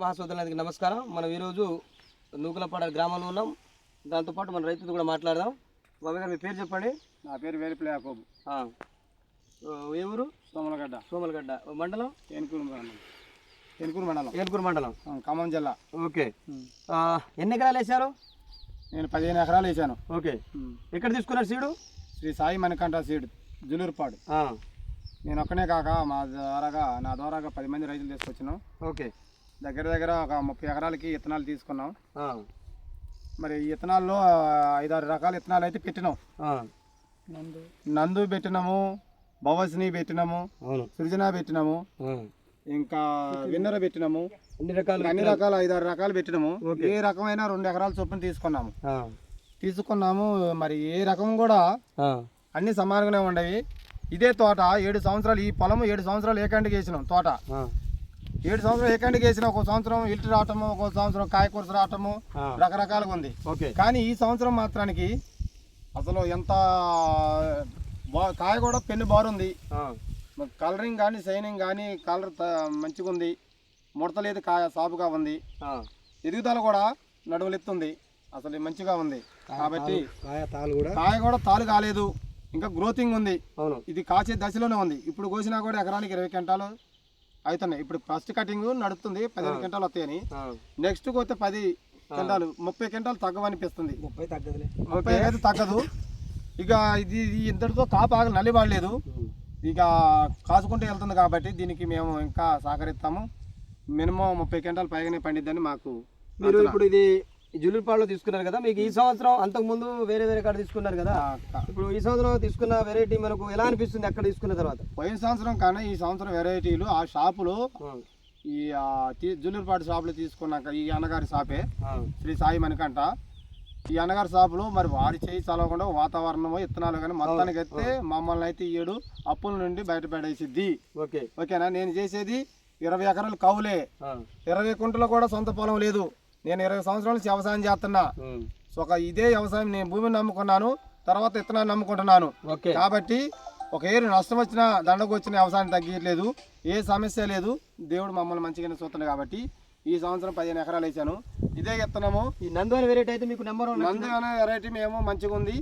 మహాసోదరులందరికీ నమస్కారం. మనం ఈరోజు నూకలపాడ గ్రామంలో ఉన్నాం. దాంతోపాటు మన రైతులతో కూడా మాట్లాడదాం. బాబాయ్ గారు మీ పేరు చెప్పండి. నా పేరు వేలిపిల్ల యాకోబు. ఆ, ఏ ఊరు? సోమలగడ్డ. సోమలగడ్డ. మండలం? ఏనుకూరు మండలం. ఏనుకూరు మండలం. ఏనుకూరు మండలం. ఆ, ఖమ్మం జిల్లా. ఓకే. ఆ, ఎన్ని ఎకరాలు వేశారు? నేను పదిహేను ఎకరాలు వేసాను ఓకే. ఎక్కడ తీసుకున్నారు సీడు? శ్రీ సాయి మణికంఠ సీడ్ జులూరుపాడు. ఆ, నేను ఒక్కనే కాక మా ద్వారాగా నా ద్వారాగా పది మంది రైతులు తీసుకొచ్చినాం. ఓకే. దగ్గర దగ్గర ఒక ముప్పై ఎకరాలకి ఇత్తనాలు తీసుకున్నాం. ఆ, మరి ఈ ఇత్తనాల్లో ఐదారు రకాల ఇత్తనాలు అయితే పెట్టినాం. ఆ, నందు. పెట్టినాము భవస్ని పెట్టినాము అవును. సృజన పెట్టినాము ఇంకా విన్నర పెట్టినాము. అన్ని రకాలు అన్ని రకాల ఐదారు రకాలు పెట్టినాము. ఏ రకమైన రెండు ఎకరాల చొప్పున తీసుకున్నాము. ఆ, తీసుకున్నాము మరి ఏ రకం కూడా ఆ, అన్ని సమానంగానే ఉండేవి. ఇదే తోట ఏడు సంవత్సరాలు ఈ పొలము ఏడు సంవత్సరాలు ఏకండికి వేసినాం తోట. ఆ, ఏడు సంవత్సరాలు ఏకండికి వేసిన ఒక సంవత్సరం ఇల్టు రావటము ఒక సంవత్సరం కాయకూరసు రావటము. రకరకాలుగా ఉంది. ఓకే. కానీ ఈ సంవత్సరం మాత్రానికి అసలు ఎంత కాయ కూడా పెన్ను బారుంది కలరింగ్ కానీ షైనింగ్ కానీ కలర్ మంచిగా ఉంది. ముడతలేదు కాయ సాపుగా ఉంది. ఎదుగుదల కూడా నడుములెత్తుంది అసలు మంచిగా ఉంది. కాబట్టి కాయ కూడా. కాయ కూడా తాలు కాలేదు. ఇంకా గ్రోతింగ్ ఉంది. అవును. ఇది కాచే దశలోనే ఉంది. ఇప్పుడు కోసినా కూడా ఎకరానికి ఇరవై క్వింటాలు అవుతున్నాయి ఇప్పుడు ఫస్ట్ కటింగ్ నడుస్తుంది పదిహేను క్వింటాలు వస్తాయని. నెక్స్ట్ పోతే పది క్వింటాలు ముప్పై క్వింటాలు తగ్గవనిపిస్తుంది. ముప్పై తగ్గదులే. ముప్పై అయితే తగ్గదు. ఇక ఇది ఇంతటితో కాపు ఆగలి నల్లిబాడలేదు ఇక కాసుకుంటూ వెళ్తుంది కాబట్టి దీనికి మేము ఇంకా సహకరిస్తాము. మినిమం ముప్పై క్వింటాలు పైగానే పండిద్దని మాకు మీరు ఇప్పుడు ఇది జులుపాడులో తీసుకున్నారు కదా. మీకు ఈ సంవత్సరం అంతకు ముందు వేరే వేరే కాడ తీసుకున్నారు కదా. ఇప్పుడు ఈ సంవత్సరం తీసుకున్న వెరైటీ మనకు ఎలా అనిపిస్తుంది అక్కడ తీసుకున్న తర్వాత? పోయిన సంవత్సరం కానీ ఈ సంవత్సరం వెరైటీలు ఆ షాపులో ఈ జుల్లూరుపాటి షాపులో తీసుకున్నాక ఈ అన్నగారి షాపే శ్రీ సాయి మణికంట ఈ అన్నగారి షాపులో మరి వారి చేయి చదవకుండా వాతావరణము ఇత్తనాలు కానీ మొత్తానికి అయితే మమ్మల్ని అయితే ఏడు అప్పుల నుండి బయటపడేసిద్ది ఓకే. ఓకేనా? నేను చేసేది ఇరవై ఎకరాలు కవులే ఇరవై కుంటలు కూడా సొంత పొలం లేదు. నేను ఇరవై సంవత్సరాల నుంచి వ్యవసాయం చేస్తున్నా. సో ఒక ఇదే వ్యవసాయం నేను భూమిని నమ్ముకున్నాను తర్వాత ఇత్తనాన్ని నమ్ముకుంటున్నాను. ఓకే. కాబట్టి ఒక ఏరు నష్టం వచ్చినా దండకు వచ్చిన వ్యవసాయం తగ్గట్లేదు ఏ సమస్య లేదు. దేవుడు మమ్మల్ని మంచిగానే చూస్తున్నాడు కాబట్టి ఈ సంవత్సరం పదిహేను ఎకరాలు వేసాను. ఇదే విత్తనము ఈ నందు అనే వెరైటీ అయితే మీకు నెంబర్ వన్ నంది అనే వెరైటీ మేము మంచిగా ఉంది.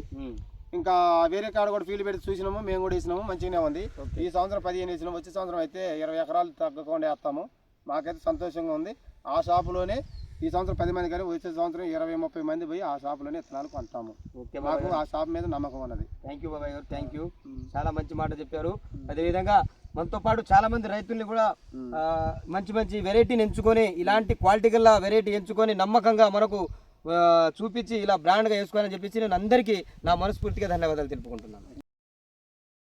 ఇంకా వేరే కాడ కూడా ఫీల్డ్ పెట్టి చూసినాము మేము కూడా వేసినాము మంచిగానే ఉంది. ఈ సంవత్సరం పదిహేను వేసినాము వచ్చే సంవత్సరం అయితే ఇరవై ఎకరాలు తగ్గకుండా వేస్తాము. మాకైతే సంతోషంగా ఉంది. ఆ షాపులోనే ఈ సంవత్సరం పది మంది కానీ వచ్చే సంవత్సరం ఇరవై ముప్పై మంది పోయి ఆ షాపులోనే విత్తనాలు కొంటాము. ఓకే మాకు ఆ షాప్ మీద నమ్మకం ఉన్నది. థ్యాంక్ యూ బాబాయ్ గారు థ్యాంక్ యూ చాలా మంచి మాట చెప్పారు. అదేవిధంగా మనతో పాటు చాలా మంది రైతుల్ని కూడా మంచి మంచి వెరైటీని ఎంచుకొని ఇలాంటి క్వాలిటీ గల వెరైటీ ఎంచుకొని నమ్మకంగా మనకు చూపించి ఇలా బ్రాండ్గా వేసుకోవాలని చెప్పేసి నేను అందరికీ నా మనస్ఫూర్తిగా ధన్యవాదాలు తెలుపుకుంటున్నాను.